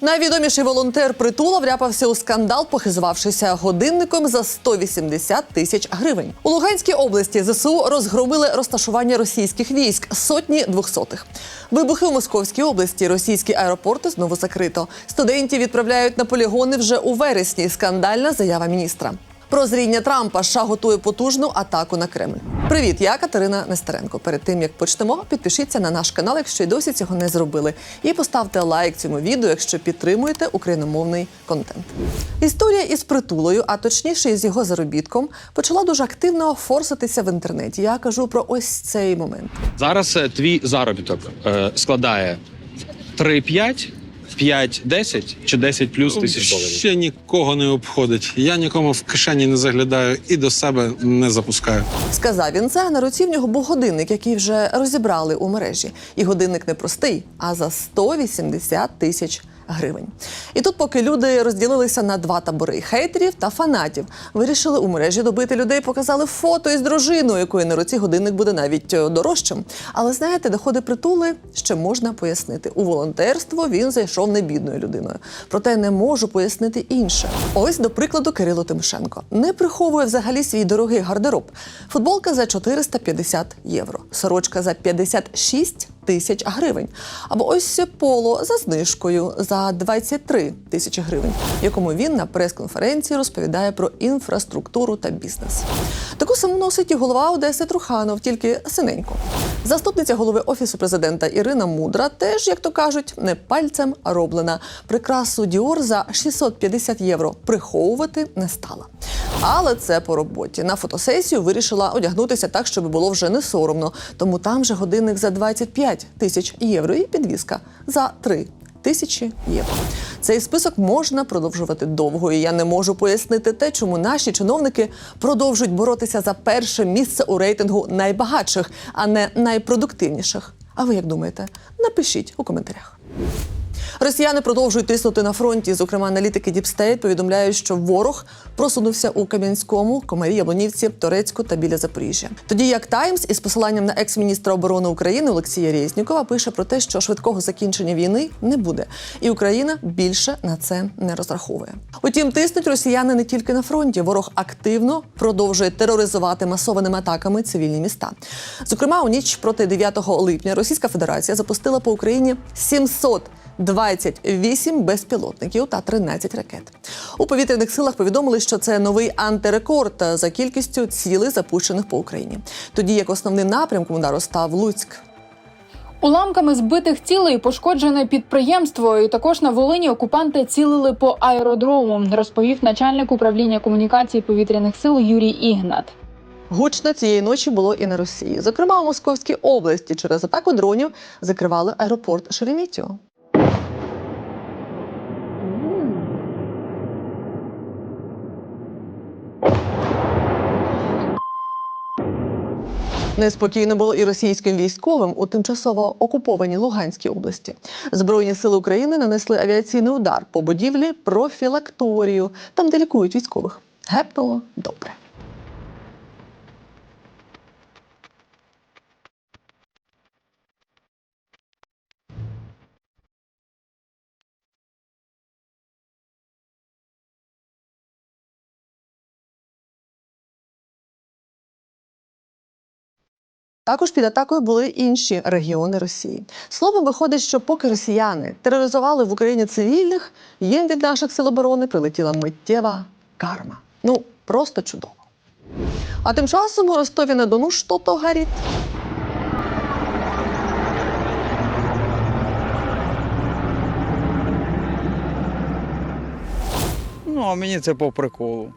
Найвідоміший волонтер притула вряпався у скандал, похизувавшися годинником за 180 тисяч гривень. У Луганській області ЗСУ розгромили розташування російських військ сотні двохсотих. Вибухи у Московській області. Російські аеропорти знову закрито. Студентів відправляють на полігони вже у вересні. Скандальна заява міністра. Прозріння Трампа США готує потужну атаку на Кремль. Привіт, я Катерина Нестеренко. Перед тим як почнемо, підпишіться на наш канал, якщо й досі цього не зробили, і поставте лайк цьому відео, якщо підтримуєте україномовний контент. Історія із притулою, а точніше із його заробітком, почала дуже активно форситися в інтернеті. Я кажу про ось цей момент. Зараз е, твій заробіток е, складає 3-5, 5-10 чи 10 плюс тисяч доларів. Ще нікого не обходить. Я нікому в кишені не заглядаю і до себе не запускаю. Сказав він це. На руці в нього був годинник, який вже розібрали у мережі. І годинник не простий, а за 180 тисяч гривень. І тут, поки люди розділилися на два табори хейтерів та фанатів, вирішили у мережі добити людей, показали фото із дружиною, якої на руці годинник буде навіть е, дорожчим. Але знаєте, доходи притули ще можна пояснити. У волонтерство він зайшов не бідною людиною. Проте не можу пояснити інше. Ось, до прикладу, Кирило Тимошенко не приховує взагалі свій дорогий гардероб. Футболка за 450 євро, сорочка за 56 тисяч гривень. Або ось поло за знижкою за 23 тисячі гривень, якому він на прес-конференції розповідає про інфраструктуру та бізнес. Таку саму носить і голова Одеси Труханов, тільки синенько. Заступниця голови офісу президента Ірина Мудра теж, як то кажуть, не пальцем а роблена. Прикрасу Діор за 650 євро приховувати не стала. Але це по роботі. На фотосесію вирішила одягнутися так, щоб було вже не соромно. Тому там же годинник за 25 тисяч євро і підвізка за 3 тисячі євро. Цей список можна продовжувати довго, і я не можу пояснити те, чому наші чиновники продовжують боротися за перше місце у рейтингу найбагатших, а не найпродуктивніших. А ви як думаєте? Напишіть у коментарях. Росіяни продовжують тиснути на фронті. Зокрема, аналітики Діпстейт повідомляють, що ворог просунувся у Кам'янському, Комарі, Яблонівці, Торецьку та біля Запоріжжя. Тоді як Таймс із посиланням на екс-міністра оборони України Олексія Резнікова пише про те, що швидкого закінчення війни не буде, і Україна більше на це не розраховує. Утім, тиснуть росіяни не тільки на фронті. Ворог активно продовжує тероризувати масованими атаками цивільні міста. Зокрема, у ніч проти 9 липня Російська Федерація запустила по Україні 700 28 безпілотників та 13 ракет. У повітряних силах повідомили, що це новий антирекорд за кількістю цілей, запущених по Україні. Тоді як основним напрямком удару став Луцьк. Уламками збитих цілей пошкоджене підприємство. І також на Волині окупанти цілили по аеродрому, розповів начальник управління комунікації повітряних сил Юрій Ігнат. Гучно цієї ночі було і на Росії. Зокрема, у Московській області через атаку дронів закривали аеропорт Шереметьєво. Неспокійно було і російським військовим у тимчасово окупованій Луганській області. Збройні сили України нанесли авіаційний удар по будівлі профілакторію, там де лікують військових. Гепнуло добре. Також під атакою були інші регіони Росії. Словом, виходить, що поки росіяни тероризували в Україні цивільних, їм від наших сил оборони прилетіла миттєва карма. Ну, просто чудово. А тим часом у Ростові на Дону що-то горить. Ну, а мені це по приколу.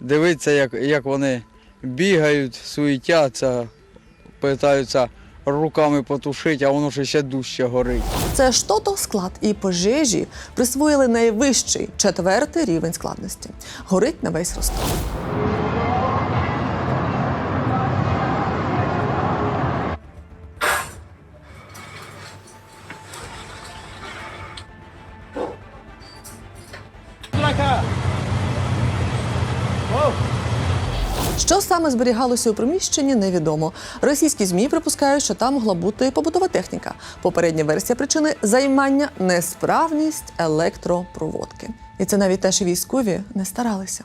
Дивитися, як, як вони бігають, суетяться, питаються руками потушити, а воно ще дужче горить. Це що-то склад і пожежі присвоїли найвищий четвертий рівень складності. Горить на весь Ростов. Саме зберігалося у приміщенні, невідомо. Російські змі припускають, що там могла бути побутова техніка. Попередня версія причини займання несправність електропроводки. І це навіть теж військові не старалися.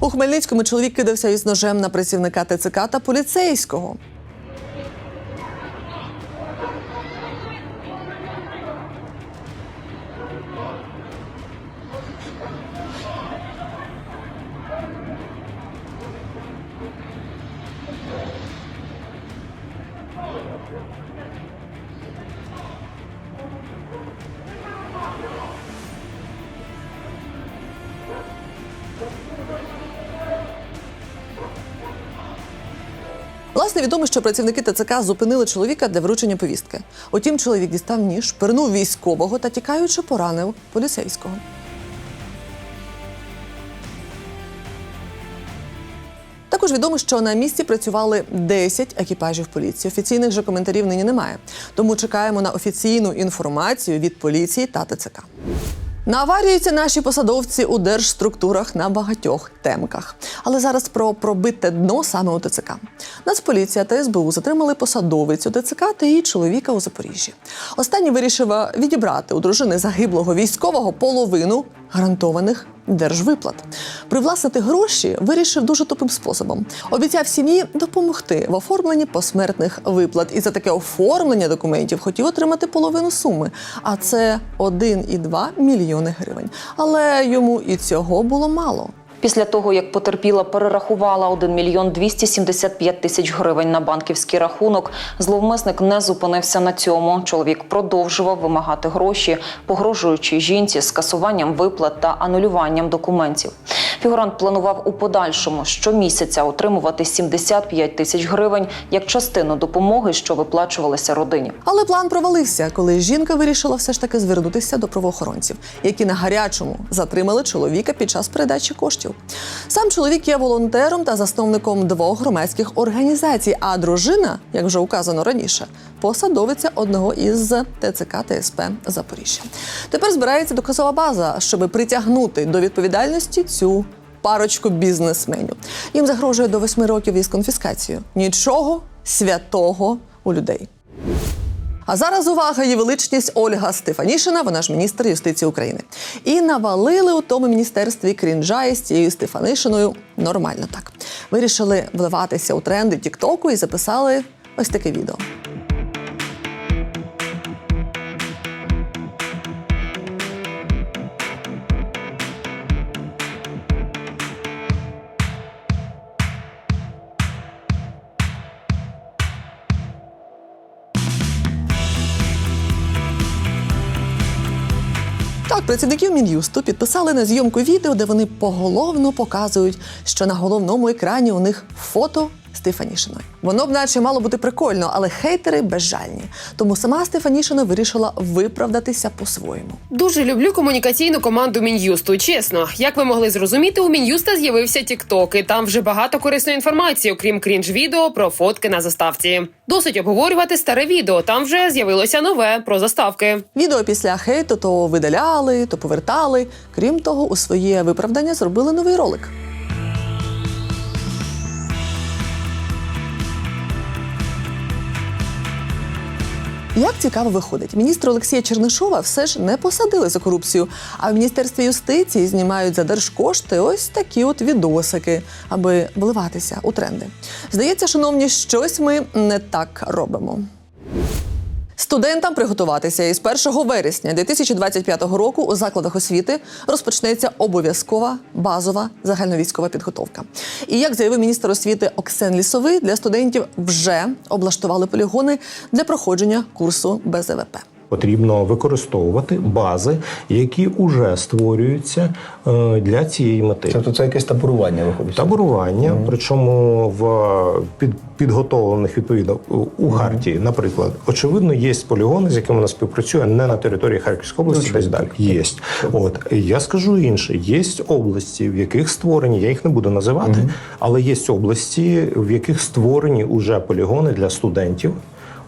У Хмельницькому чоловік кидався із ножем на працівника ТЦК та поліцейського. Власне, відомо, що працівники ТЦК зупинили чоловіка для вручення повістки. Утім, чоловік дістав ніж, пернув військового та тікаючи поранив поліцейського. Також відомо, що на місці працювали 10 екіпажів поліції. Офіційних же коментарів нині немає. Тому чекаємо на офіційну інформацію від поліції та ТЦК. Наварюються наші посадовці у держструктурах на багатьох темках. Але зараз про пробите дно саме у ТЦК. Нацполіція та СБУ затримали посадовицю ТЦК та її чоловіка у Запоріжжі. Останній вирішив е, відібрати у дружини загиблого військового половину гарантованих держвиплат. Привласнити гроші вирішив дуже тупим способом. Обіцяв сім'ї допомогти в оформленні посмертних виплат. І за таке оформлення документів хотів отримати половину суми. А це 1,2 мільйони гривень. Але йому і цього було мало. Після того, як потерпіла перерахувала 1 мільйон 275 тисяч гривень на банківський рахунок, зловмисник не зупинився на цьому. Чоловік продовжував вимагати гроші, погрожуючи жінці скасуванням виплат та анулюванням документів. Фігурант планував у подальшому щомісяця отримувати 75 тисяч гривень як частину допомоги, що виплачувалися родині. Але план провалився, коли жінка вирішила все ж таки звернутися до правоохоронців, які на гарячому затримали чоловіка під час передачі коштів. Сам чоловік є волонтером та засновником двох громадських організацій, а дружина, як вже указано раніше, посадовиця одного із ТЦК ТСП Запоріжжя. Тепер збирається доказова база, щоб притягнути до відповідальності цю парочку бізнесменів. Їм загрожує до восьми років із конфіскацією. Нічого святого у людей. А зараз увага, її величність Ольга Стефанішина, вона ж міністр юстиції України. І навалили у тому міністерстві крінжа із цією Стефанишиною нормально так. Вирішили вливатися у тренди Тіктоку і записали ось таке відео. Працівників мін'юсту підписали на зйомку відео, де вони поголовно показують, що на головному екрані у них фото Стефанішиної. Воно б наче мало бути прикольно, але хейтери безжальні. Тому сама Стефанішина вирішила виправдатися по-своєму. Дуже люблю комунікаційну команду Мін'юсту. Чесно, як ви могли зрозуміти, у Мін'юста з'явився Тікток, і там вже багато корисної інформації, окрім крінж відео про фотки на заставці. Досить обговорювати старе відео. Там вже з'явилося нове про заставки. Відео після хейту то видаляли, то повертали. Крім того, у своє виправдання зробили новий ролик. Як цікаво виходить, міністра Олексія Чернишова все ж не посадили за корупцію, а в міністерстві юстиції знімають за держкошти ось такі от відосики, аби вливатися у тренди. Здається, шановні, щось ми не так робимо. Студентам приготуватися із 1 вересня 2025 року у закладах освіти розпочнеться обов'язкова базова загальновійськова підготовка. І як заявив міністр освіти Оксен Лісовий, для студентів вже облаштували полігони для проходження курсу БЗВП. Потрібно використовувати бази, які вже створюються е, для цієї мети. Тобто це якесь таборування виходить. Таборування, причому в під, підготовлених відповідно у- у Харті, наприклад, очевидно, є полігони, з якими вона співпрацює не на території Харківської області, десь далі. Є. От я скажу інше: є області, в яких створені, я їх не буду називати, але є області, в яких створені уже полігони для студентів.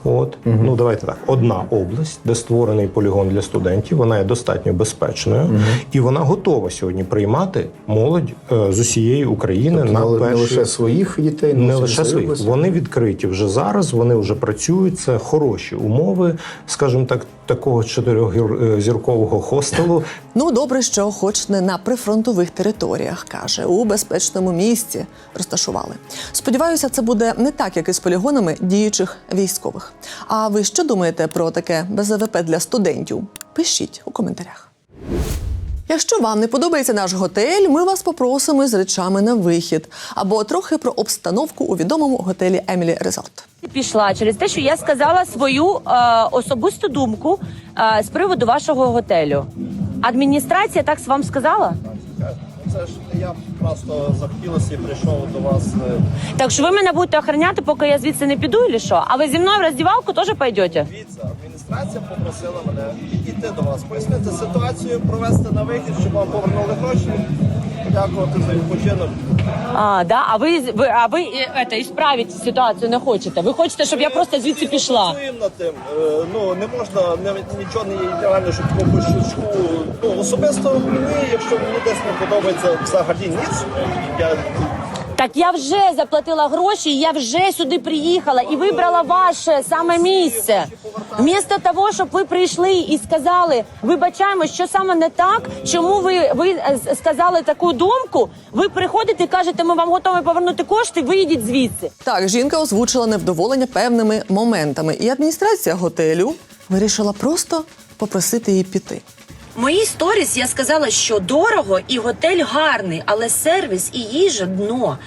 От ну давайте так: одна область, де створений полігон для студентів, вона є достатньо безпечною, і вона готова сьогодні приймати молодь е, з усієї України Тобто на не, перший... не лише своїх дітей, Не лише своїх своїх. області. Вони відкриті вже зараз, вони вже працюють. Це хороші умови, скажімо так, такого чотирьохзіркового хостелу. Ну, добре, що хоч не на прифронтових територіях, каже, у безпечному місці розташували. Сподіваюся, це буде не так, як із полігонами діючих військових. А ви що думаєте про таке БЗВП для студентів? Пишіть у коментарях. Якщо вам не подобається наш готель, ми вас попросимо з речами на вихід або трохи про обстановку у відомому готелі Емілі Резорт. пішла через те, що я сказала свою е, особисту думку е, з приводу вашого готелю. Адміністрація так вам сказала? Це ж я просто захотілося і прийшов до вас. е, Так що ви мене будете охороняти, поки я звідси не піду, чи що? А ви зі мною в роздівалку теж пойдете? Дивіться, адміністрація попросила мене підійти до вас, пояснити ситуацію, провести на вихід, щоб вам повернули гроші, подякувати за відпочинок. А, да? А ви, ви, а ви е, це, ісправити ситуацію не хочете? Ви хочете, щоб я просто звідси пішла? Працюємо над тим. Е, Ну не можна не, нічого не є ідеально, щоб по щучку. Ну особисто мені, якщо мені десь не подобається взагалі ніч, я Так я вже заплатила гроші, я вже сюди приїхала і вибрала ваше саме місце. Вмісто того, щоб ви прийшли і сказали, вибачаємо, що саме не так, чому ви, ви е, сказали таку думку, ви приходите і кажете, ми вам готові повернути кошти, вийдіть звідси. Так, жінка озвучила невдоволення певними моментами, і адміністрація готелю вирішила просто попросити її піти. В моїй сторіс я сказала, що дорого і готель гарний, але сервіс і їжа дно.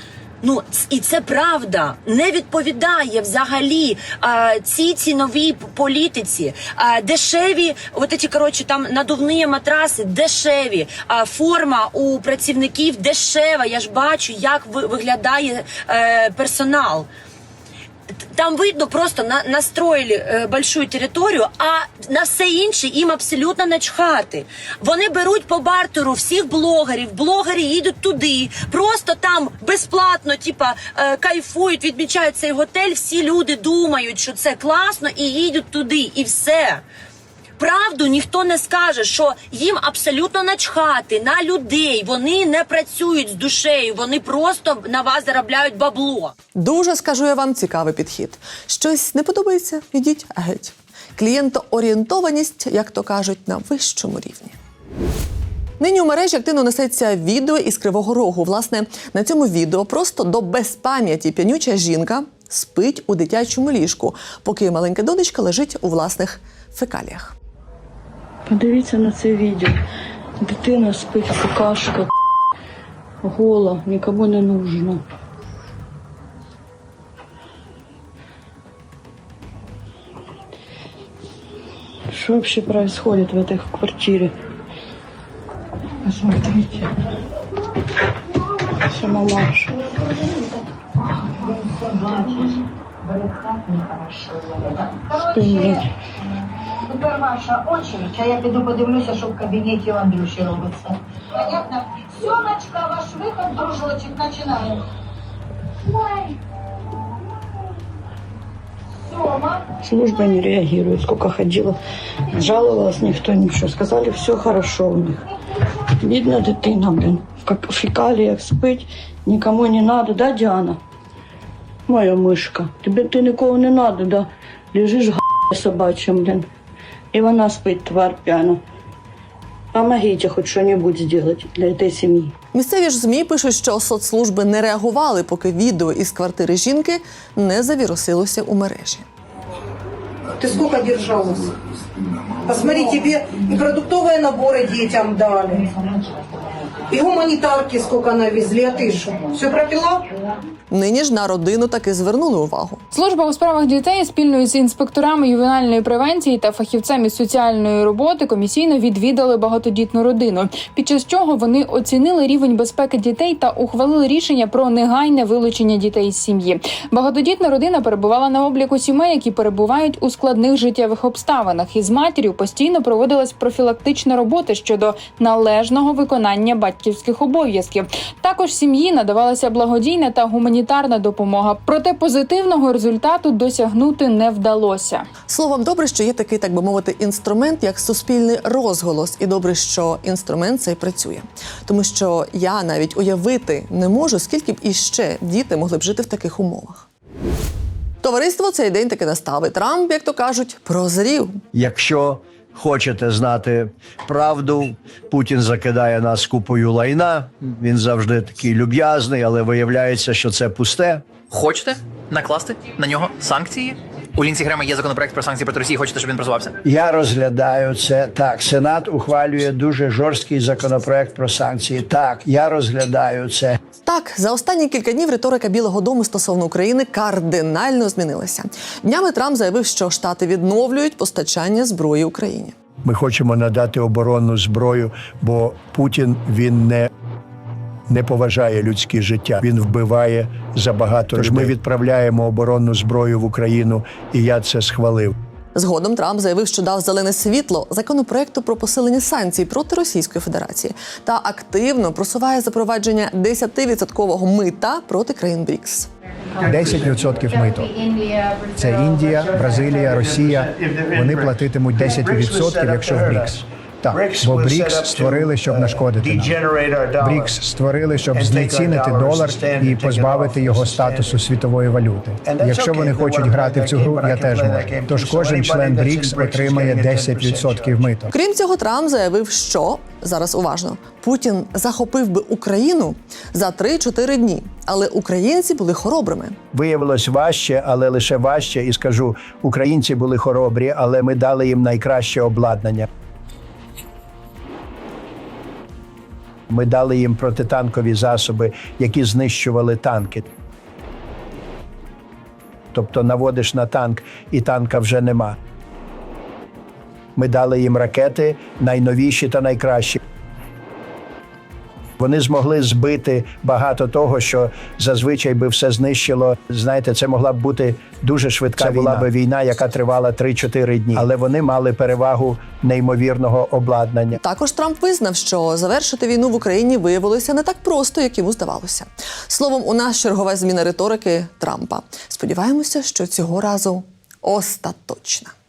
Ну і це правда не відповідає взагалі а, цій ціновій політиці. А, дешеві, от ці, коротше, там надувні матраси, дешеві. А, форма у працівників дешева. Я ж бачу, як виглядає е, персонал. Там видно просто на, настроїли е, большую територію, а на все інше їм абсолютно начхати. Вони беруть по бартеру всіх блогерів, блогери їдуть туди, просто там безплатно, типа е, кайфують, відмічають цей готель. Всі люди думають, що це класно, і їдуть туди, і все. Правду ніхто не скаже, що їм абсолютно начхати на людей. Вони не працюють з душею, вони просто на вас заробляють бабло. Дуже скажу я вам цікавий підхід. Щось не подобається, ідіть геть. Клієнтоорієнтованість, як то кажуть, на вищому рівні. Нині у мережі активно несеться відео із Кривого Рогу. Власне, на цьому відео просто до безпам'яті п'янюча жінка спить у дитячому ліжку, поки маленька донечка лежить у власних фекаліях. Подивіться на це відео. Дитина спить, какашка, гола, нікому не нужна. Что вообще происходит в этой квартире? Посмотрите. Сама Маша. Спинить. Тепер ваша очередь, а я піду подивлюся, що в кабінеті у Андрюші робиться. Понятно? Сьомочка, ваш виход, дружочек, починаємо. Ой. Сьома. Служба не реагирует. Сколько ходила, жаловалась, никто ничего. Сказали, все хорошо у них. Видно, дитина, блин, в как- фекалиях спить, никому не надо, да, Диана? Моя мишка, тобі ти нікого не надо, да? Лежиш г***, собачим, блин. І вона спить, тварь п'яна. Помогите хоть что-нибудь сделать для этой семьи. Місцеві ж змі пишуть, що соцслужби не реагували, поки відео із квартири жінки не завірусилося у мережі. Ты сколько держалась? Посмотри, тебе и продуктовые наборы детям дали. И гуманитарки сколько навезли, а ты что? Все пропила? Нині ж на родину таки звернули увагу. Служба у справах дітей спільно з інспекторами ювенальної превенції та фахівцями з соціальної роботи комісійно відвідали багатодітну родину, під час чого вони оцінили рівень безпеки дітей та ухвалили рішення про негайне вилучення дітей з сім'ї. Багатодітна родина перебувала на обліку сімей, які перебувають у складних життєвих обставинах. Із матір'ю постійно проводилась профілактична робота щодо належного виконання батьківських батьківських обов'язків. Також сім'ї надавалася благодійна та гуманітарна допомога. Проте позитивного результату досягнути не вдалося. Словом, добре, що є такий, так би мовити, інструмент, як суспільний розголос, і добре, що інструмент цей працює. Тому що я навіть уявити не можу, скільки б іще діти могли б жити в таких умовах. Товариство цей день таки настав. І Трамп, як то кажуть, прозрів. Якщо хочете знати правду, Путін закидає нас купою лайна. Він завжди такий люб'язний, але виявляється, що це пусте. Хочете накласти на нього санкції? У Лінсі Грема є законопроект про санкції проти Росії. Хочете, щоб він просувався? Я розглядаю це так. Сенат ухвалює дуже жорсткий законопроект про санкції. Так, я розглядаю це. Так, за останні кілька днів риторика Білого Дому стосовно України кардинально змінилася. Днями Трамп заявив, що штати відновлюють постачання зброї Україні. Ми хочемо надати оборонну зброю, бо Путін він не. Не поважає людське життя, він вбиває забагато. Тож ми відправляємо оборонну зброю в Україну, і я це схвалив. Згодом Трамп заявив, що дав зелене світло законопроекту про посилення санкцій проти Російської Федерації та активно просуває запровадження 10-відсоткового мита проти країн БРІКС. 10% мито. Це Індія, Бразилія, Росія. Вони платитимуть 10%, якщо в БРІКС. Так, бо БРІКС створили, щоб нашкодити нам. БРІКС створили, щоб знецінити долар і позбавити його статусу світової валюти. Якщо вони хочуть грати в цю гру, я теж можу. Тож кожен член БРІКС отримає 10% мито. Крім цього, Трамп заявив, що зараз уважно Путін захопив би Україну за 3-4 дні, але українці були хоробрими. Виявилось важче, але лише важче. І скажу, українці були хоробрі, але ми дали їм найкраще обладнання. Ми дали їм протитанкові засоби, які знищували танки. Тобто наводиш на танк, і танка вже нема. Ми дали їм ракети найновіші та найкращі. Вони змогли збити багато того, що зазвичай би все знищило. Знаєте, це могла б бути дуже швидка це була би війна, яка тривала 3-4 дні. Але вони мали перевагу неймовірного обладнання. Також Трамп визнав, що завершити війну в Україні виявилося не так просто, як йому здавалося. Словом, у нас чергова зміна риторики Трампа. Сподіваємося, що цього разу остаточна.